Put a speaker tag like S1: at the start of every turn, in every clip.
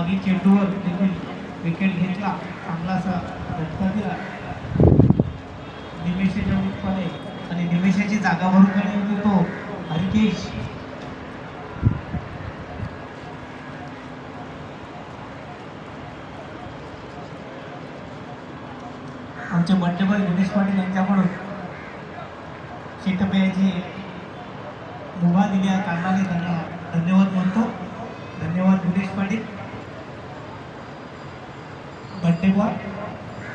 S1: मागील चेंडूवर देखील विकेट घेतला. चांगला असा दिला. निमेशाच्या उत्पादे आणि निमेशाची जागा भरून काढली येतो हरिकेश. आमचे बड्डे बॉय पाटील यांच्याकडून शीतपेयाची मुभा दिल्या कारणाने त्यांना धन्यवाद म्हणतो धन्यवाद दिनेश पाटील बड्डे बॉय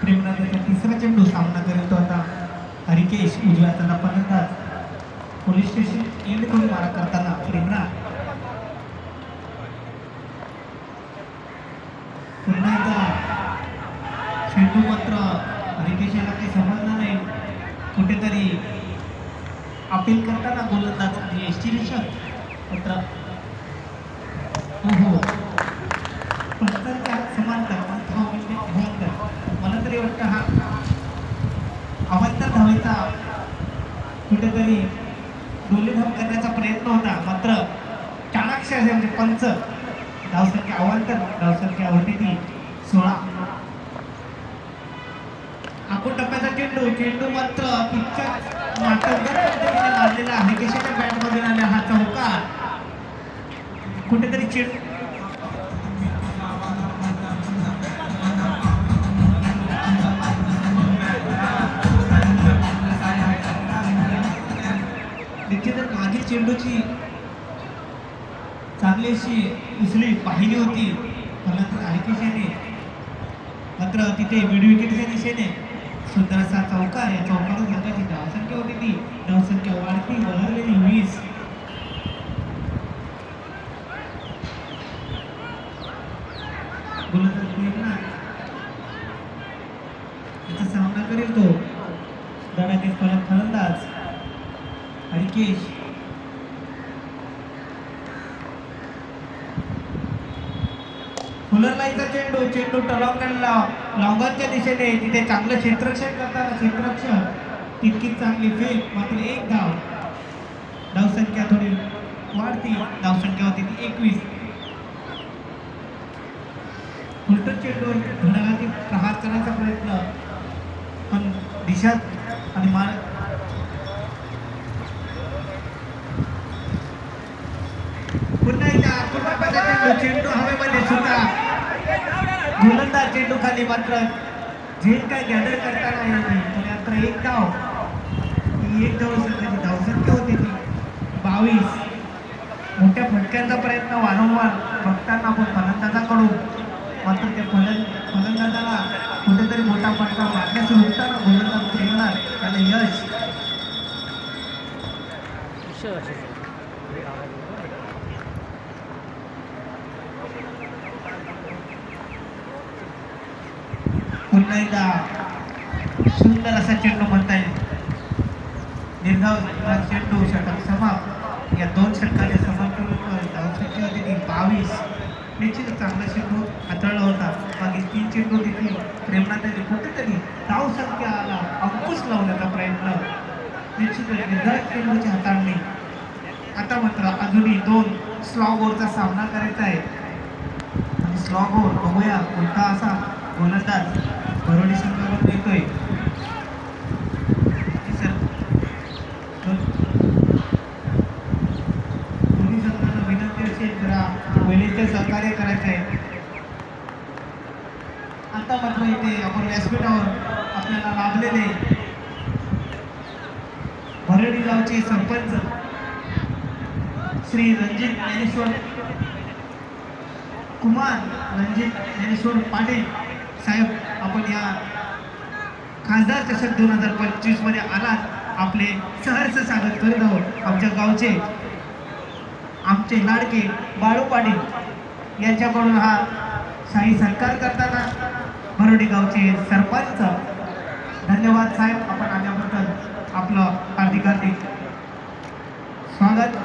S1: प्रेमनाथाचा तिसरा चेंडू सामना करीत होता हरिकेश उजव्या हाताला फलंदाज पोलीस स्टेशन एंड करून मारा करताना प्रेमनाथ पुन्हा एकदा चेंडू मात्र हरिकेशाला काही समजला नाही. कुठेतरी अपील करताना गोलंदाज आणि एस टी रिक्षक मात्र हो. हो. समांतर म्हणजे मला तरी वाटतं हा अवैध धावेचा कुठेतरी डोलेधाव करण्याचा प्रयत्न होता. मात्र चाणाक्ष असे म्हणजे पंच धावसंख्या अवांतर धावसंख्या होती ती सोळा. आपण टप्प्याचा चेंडू चेंडू मात्र तितक्याच मारलेला आहे. केशाच्या बॅटमधून आल्या हा चौका कुठेतरी चेंडू चेंडूची चांगली अशी उचली पाहिली होती. परंतु आयकेशाने मात्र तिथे मिडविकेटच्या दिशेने सुंदरसा चौकार या चौकारून संघाची धावसंख्या होती ती. धावसंख्या वाढती वळवलेली वीस. गोलंदाज याचा सामना करेल तो. धडाकेच फलक फलंदाज. हरिकेश. फुलरलाईचा चेंडू चेंडू टलावकडला लॉंगॉनच्या दिशेने तिथे चांगलं क्षेत्रक्षण करताना क्षेत्रक्षण तितकीच चांगली फेक मात्र एक धाव. धावसंख्या थोडी वाढती धावसंख्या होती ती एकवीस. उलट चेंडूवर घड्याळातील प्रहार करण्याचा प्रयत्न. पण दिशा आणि मार पुन्हा एकदा पुन्हा एकदा चेंडू चेंडू हवेमध्ये सुद्धा गोलंदाज चेंडू खाली मात्र जे काय गॅदर करता नाही आली मात्र एक धाव. ही एक धाव संघाची धावसंख्या होती ती. बावीस. मोठ्या फटक्यांचा प्रयत्न वारंवार बघताना आपण फलंदाजाकडून. मात्र त्या फलंद फलंदाजाला कुठेतरी मोठा फटका मारण्यास रोखताना गोलंदाज खेळणार. त्याला यश. पुन्हा एकदा सुंदर असा चेंडू म्हणता येईल निर्धाव चेंडू षटक समाप्त. या दोन षटकाच्या समाप्त धावसंख्या होती ती बावीस. निश्चित चांगला चेंडू हाताळला होता. बाकी तीन चेंडू देखील प्रेमनाथाने कुठेतरी धावसंख्याला अंकुश लावण्याचा प्रयत्न. निश्चित निर्धाव चेंडूची हाताळणी. आता मात्र अजूनही दोन स्लॉग ओव्हरचा सामना करायचा आहे. आणि स्लॉग ओव्हर बघूया कोणता असा गोलंदाज बरोडी संघाकडून येतोय सर. दोन- दोन्ही संघांना विनंती असेल जरा वेळेचे सहकार्य करायचं आहे. आता मात्र इथे आपण व्यासपीठावर आपल्याला लाभलेले भरडी गावचे सरपंच श्री रणजित ज्ञानेश्वर कुमार रणजित ज्ञानेश्वर पाटील साहेब आपण या खासदार चषक दोन हजार पंचवीसमध्ये आलात. आपले सहर्ष स्वागत करत आहोत. आमच्या गावचे आमचे लाडके बाळू पाटील यांच्याकडून हा शाही सत्कार करताना भरोडी गावचे सरपंच. धन्यवाद साहेब आपण आल्याबद्दल आपलं हार्दिक हार्दिक स्वागत.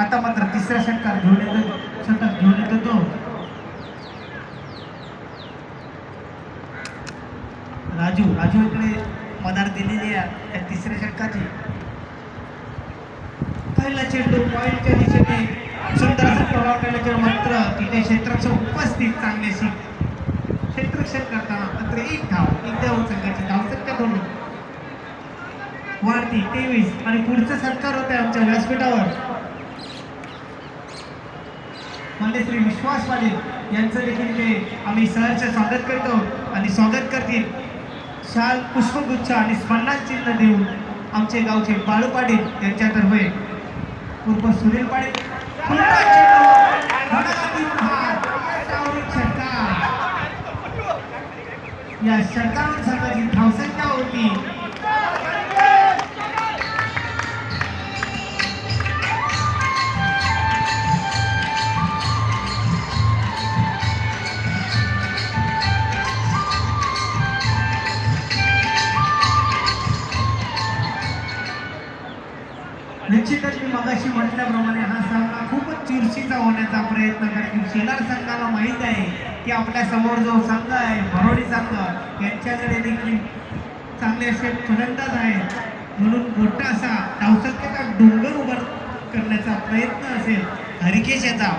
S1: आता मात्र तिसरा षटकार घेऊन येतो षटक घेऊन येतो तो. राजू राजू इकडे मदार दिलेली आहे त्या तिसऱ्या षटकाची. पहिला चेंडू पॉईंटच्या दिशेने सुंदर असं प्रभाव केल्याचे मात्र तिथे क्षेत्राचं उपस्थित चांगल्याशी क्षेत्ररक्षण करताना मात्र एक धाव एक धाव संघाची धाव धावसंख्या दोन वाढती तेवीस आणि पुढचा सत्कार होत आहे आमच्या व्यासपीठावर. म्हणजे श्री विश्वास पाटील यांचं देखील ते आम्ही सहर्ष स्वागत करतो आणि स्वागत करतील. शाल पुष्पगुच्छ आणि स्मरणात चिन्ह देऊन आमचे गावचे बाळू पाटील यांच्यातर्फे उर्फ सुनील पाटील या षटकारून संघाची धावसंख्या होती की आपल्यासमोर जो संघ आहे भरोडी संघ यांच्याकडे देखील चांगले असे फलंदाज आहेत. म्हणून मोठा असा धावसंख्येचा डोंगर उभा करण्याचा प्रयत्न असेल हरिकेश याचा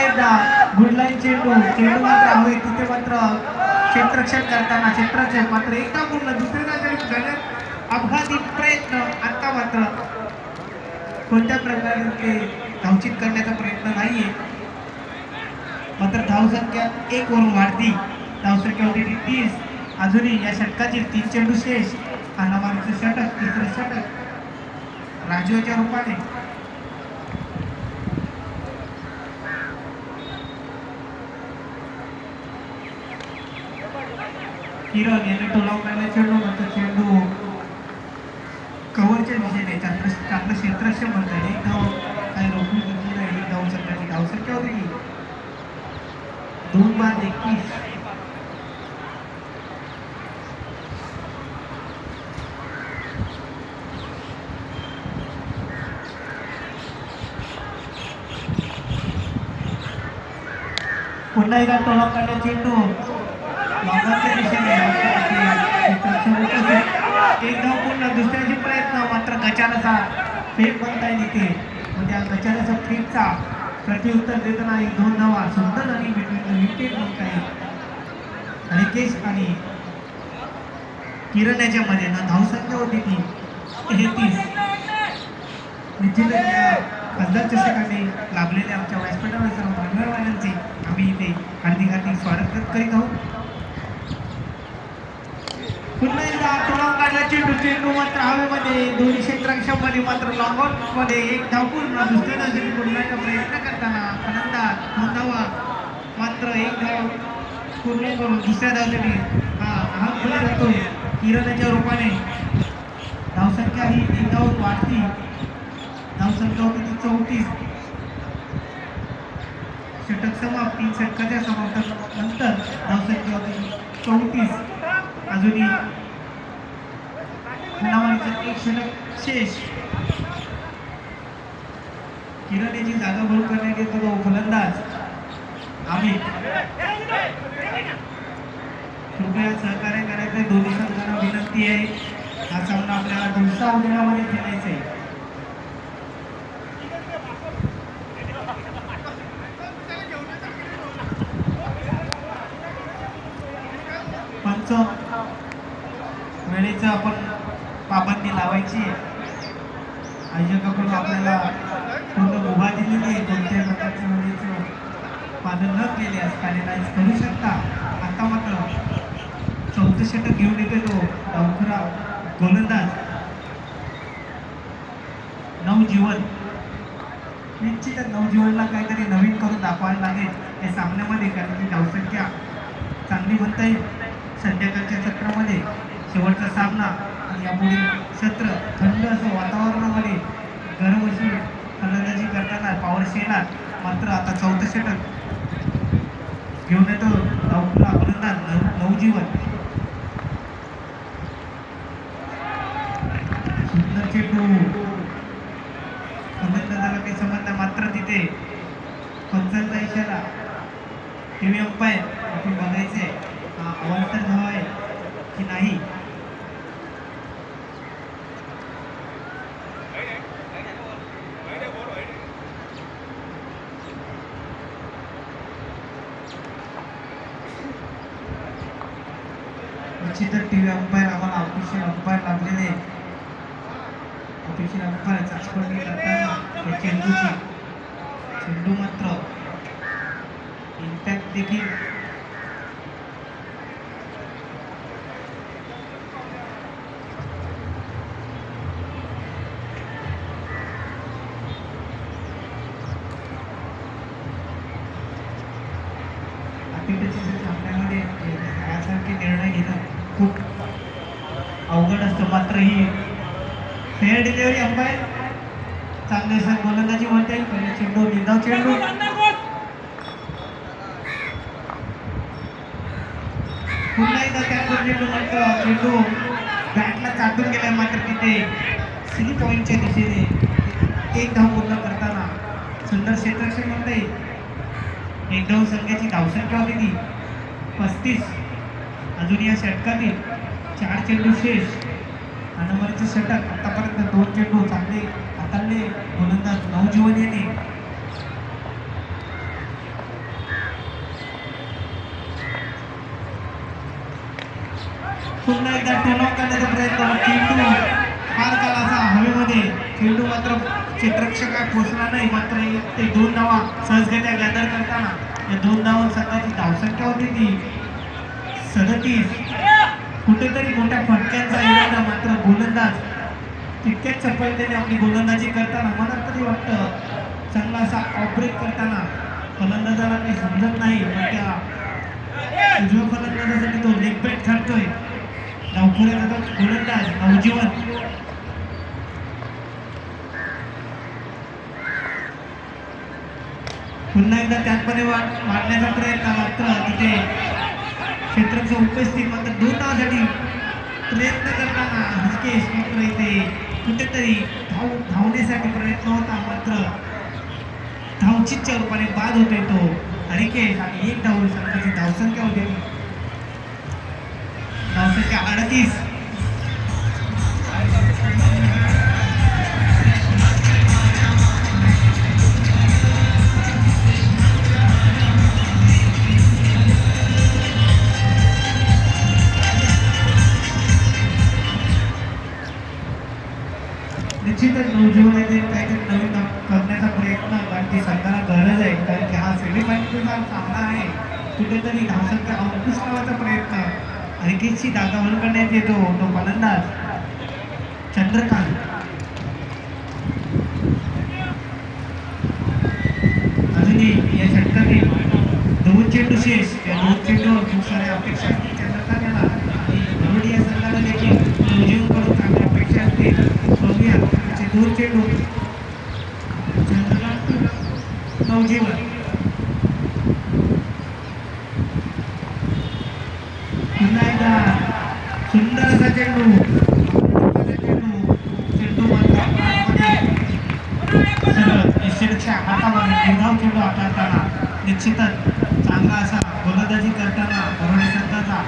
S1: एकदा गुडलाईन चेंडू. चेंडू मात्र हवे तिथे मात्र क्षेत्ररक्षण करताना क्षेत्राचे मात्र एकदा पूर्ण दुसऱ्या अपघाती प्रयत्न कोणत्या प्रकारे ते धावचित करण्याचा प्रयत्न नाहीये. मात्र धावसंख्या एक वरून वाढती. धावसंख्या होती ती तीस. अजूनही या षटकातील तीन चेंडू शेष. अनामारीचं षटक तिसरं षटक. राजीवच्या रूपाने. किरण याने टोलावलेला चेंडू मात्र चेंडू. कव्हरच्या दिशेने चांगलं आपलं क्षेत्ररक्षण म्हणता येईल एक धाव काही रोखून घेतली नाही. एक धाव सतराशे धाव संख्या होती. की दोन बाद एकवीस पुन्हा एकदा टोला काढला चेंडू लॉंगरच्या दिशेने. एक धाव पूर्ण. दुसऱ्याचे प्रयत्न. मात्र गचाराचा फेक बनताय तिथे इथे म्हणजे या गचाराचा फेकचा प्रत्युत्तर देताना एक दोन धावा सुंदर आणि विकेट बनताय येईल रिकेश आणि किरण याच्यामध्ये ना धावसंख्या होती ती. तेहतीस निश्चितच या खासदार चषकाने लाभलेल्या आमच्या व्यासपीठावर सर्व मान्यवरांचे आम्ही इथे हार्दिक हार्दिक स्वागत करीत आहोत पुन्हा एकदा तोडाव काढला चेंडू चेंडू मात्र हवेमध्ये दोन्ही क्षेत्ररक्षामध्ये मात्र लॉंगमध्ये एक धाव पूर्ण दुसऱ्या धावसाठी बोलण्याचा प्रयत्न करताना फलंदाज नोंदावा मात्र एक धाव पूर्ण करून दुसऱ्या धावसाठी हा हा खुला जातो किरणाच्या रूपाने धावसंख्या ही एक धाव वाढती. धावसंख्या होती ती चौतीस. षटक समाप्त तीन षटकाच्या समाप्तानंतर धावसंख्या होती चौतीस. अजूनही नावाचं एक षटक शेष. किरणेची जागा भरून करण्यात येतो तो फलंदाज. आम्ही. कृपया सहकार्य करायचं दोन्ही संघांना विनंती आहे. हा सामना आपल्याला दिवसा उद्यामध्ये खेळायचा आहे पंच वेळेचं आपण करायची आयोजकाकडून आपल्याला पूर्ण मुभा दिलेली आहे. कोणत्याही प्रकारच्या मुलीचं पालन न केल्यास कार्यनाईज करू शकता. आता मात्र चौथं षटक घेऊन येतो तो डावखरा गोलंदाज. नवजीवन. निश्चितच नवजीवनला काहीतरी नवीन करून दाखवायला लागेल या सामन्यामध्ये कारण की धावसंख्या चांगली म्हणता येईल. संध्याकाळच्या सत्रामध्ये शेवटचा सामना आणि सत्र थंड असं वातावरणामध्ये गरम फलंदाजी करताना पॉवर येणार मात्र आता चौथं षटक घेऊन येतो धावपुरा फलंदाज नव- नवजीवन सुंदर चेंडू. फलंदाजाला काही संबंध मात्र तिथे. पंचांचा इशारा. टीव्ही अंपायर आपण बघायचे हा अवांतर धाव आहे की नाही निश्चितच टी व्ही अंपायर आम्हाला ऑफिशियल अंपायर लागलेले. ऑफिशियल अंपायर चाचपणी करताना चेंडूची चेंडू मात्र इम्पॅक्ट देखील क्रिकेटच्या सामन्यामध्ये यासारखे निर्णय घेणं खूप अवघड असतं मात्र ही। फेअर डिलिव्हरी अंपायर चांगले सर गोलंदाजी म्हणते पहिले चेंडू निंदा चेंडू. पुन्हा एकदा त्या चेंडू मात्र चेंडू बॅटला चाटून गेला मात्र तिथे. थ्री पॉईंटच्या दिशेने एक धाव पूर्ण करताना सुंदर क्षेत्रक्षण म्हणते एक धाव संख्याची धावसंख्या होती ती. पस्तीस. अजून या षटकातील चार चेंडू शेष. अनवरचे षटक आतापर्यंत दोन चेंडू चांगले हाताळले. गोलंदाज नवजीवन याने. पुन्हा एकदा टोन करण्याचा प्रयत्न चेंडू फार कालाचा हवेमध्ये. चेंडू मात्र क्षेत्रक्षकात काय पोचला नाही. मात्र एक ते दोन धावा सहजगत्या गॅदर करताना. या दोन धावा संघाची धावसंख्या होती ती सदतीस. कुठेतरी मोठ्या फटक्यांचा इरादा मात्र गोलंदाज तितक्याच चपलतेने आपली गोलंदाजी करताना मला तरी वाटतं चांगला असा ऑपरेट करताना फलंदाजाला काही समजत नाही. पण त्या उजव्या फलंदाजासाठी तो लेग बॅट ठरतोय धावपुऱ्याचा गोलंदाज नवजीवन. पुन्हा एकदा त्याचमध्ये वाढ मारण्याचा प्रयत्न मात्र तिथे क्षेत्राची उपस्थित मात्र दोन धावासाठी प्रयत्न करताना हिसकेश मात्र इथे कुठेतरी धाव धावण्यासाठी प्रयत्न होता. मात्र धावचीच्या रूपाने बाद होतोय तो. हरिकेश आणि एक धाव संघाची धावसंख्या होते. धावसंख्या अडतीस. हरिकेशची दागावर करण्यात येतो तो फलंदाज. चंद्रकांत. अजूनही या षटकातील दोन चेंडू शेष या दोन चेंडू खूप साऱ्या अपेक्षा असतील चंद्रकांत याला कबड्डी या संघाला देखील नवजीवनकडून चांगल्या अपेक्षा असतील बघूया दोन चेंडू. चंद्रकांत नवजीवन. भेदभाव केवळ आकारताना निश्चितच चांगला असा गोलंदाजी करताना भरवण्याकरताचा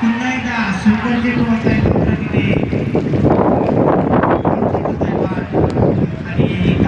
S1: पुन्हा एकदा सुपर